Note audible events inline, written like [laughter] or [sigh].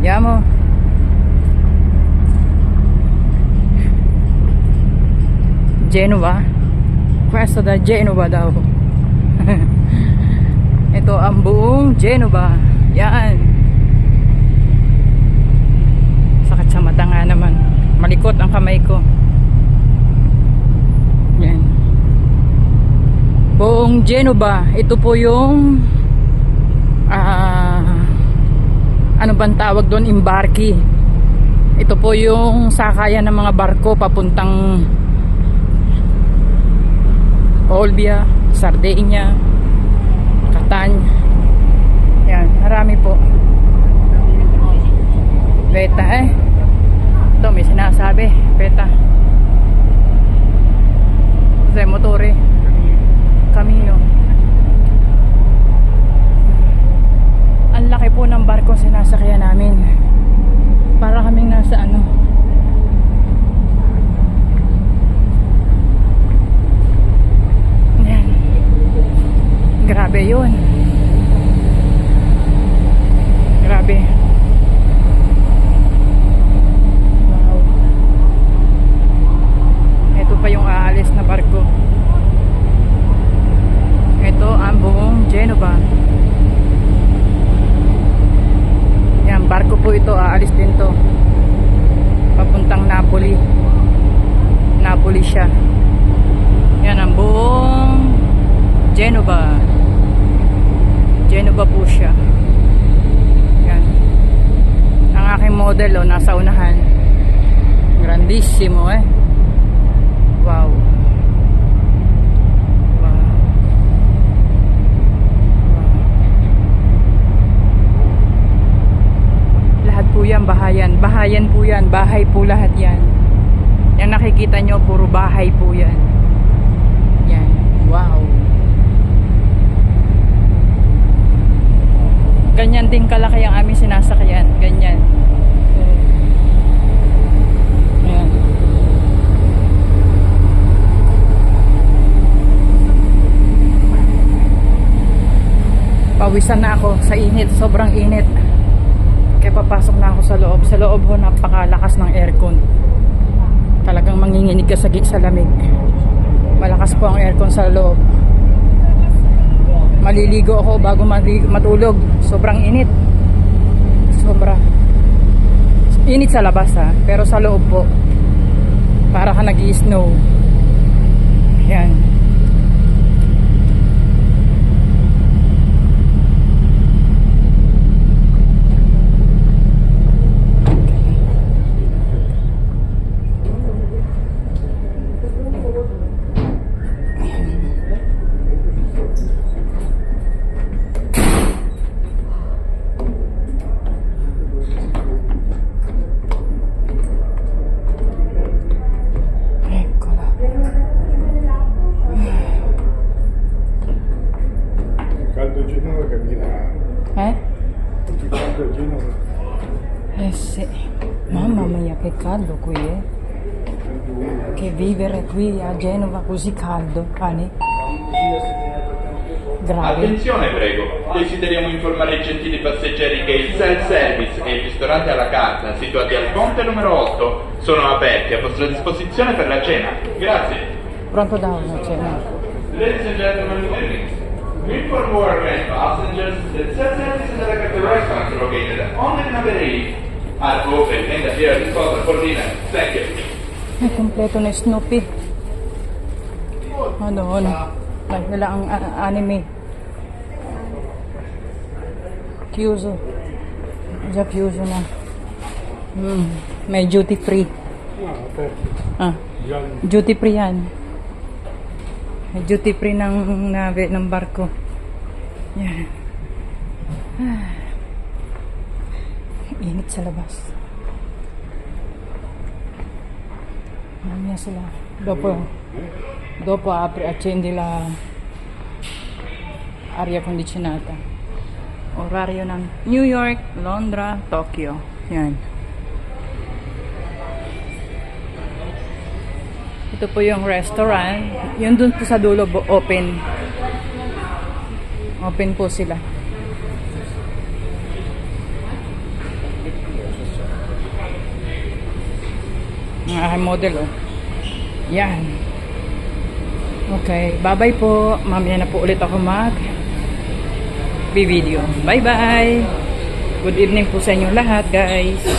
Andiamo. Genova. Questa da Genova daw. [laughs] Ito ang buong Genova. Yan. Sakit sa mata nga naman. Malikot ang kamay ko. Yan. Buong Genova. Ito po yung ah ano bang tawag doon? Embarky. Ito po yung sakayan ng mga barko papuntang Olbia, Sardinia, Catan. Yan, marami po. Beta eh. Ito, may sinasabi. Beta. Jose Motore. Camino. Ang laki po ng barko sinasakyan namin. Para kaming nasa ano. Yan. Grabe yun. Grabe. Wow. Ito pa yung aalis na barko. Ito ang buong Genova. Yan, barko po ito. Aalis din to. Papuntang Napoli. Napoli siya. Yan ang buong Genova. Genova po siya. Yan. Ang aking model oh, nasa unahan. Grandissimo eh. Wow. Po yan bahayan. Bahayan po yan. Bahay po lahat yan. Yung nakikita nyo, puro bahay po yan. Yan. Wow. Ganyan din kalaki ang aming sinasakyan. Ganyan. Pawisan na ako sa init. Sobrang init. Kaya papasok na ako sa loob. Sa loob ho, napakalakas ng aircon. Talagang manginginig ka sa, sa lamig. Malakas po ang aircon sa loob. Maliligo ako bago matulog. Sobrang init. Sobra. Init sa labas ha, pero sa loob po. Para ka nag snow Yan. Eh? Caldo Genova. Eh sì. Mamma mia che caldo qui eh. Che vivere qui a Genova così caldo, Ani. Gravi. Attenzione prego, desideriamo informare i gentili passeggeri che il self-service e il ristorante alla carta situati al ponte numero 8 sono aperti a vostra disposizione per la cena. Grazie. Pronto da una cena. Ladies and gentlemen. We inform our passengers that only in number 8 are open and at your disposal for dinner. Thank you. Ay, kompleto na Snoopy. Ano, ano. Like nila ang a- anime. Chiuso. Già chiuso na. Hmm. May duty free. Ah, Giallo. duty free yan. May duty free ng nave, ng barko. Yan. Ah. Init sa labas. Mamaya sila. Dopo, dopo apri, accendi la aria condizionata. Orario ng New York, Londra, Tokyo. Yan. Ito po yung restaurant. Yun dun po sa dulo, open. Open po sila. Ang aking model, oh. Yan. Okay, bye-bye po. Mamaya na po ulit ako mag video. Bye-bye. Good evening po sa inyo lahat, guys.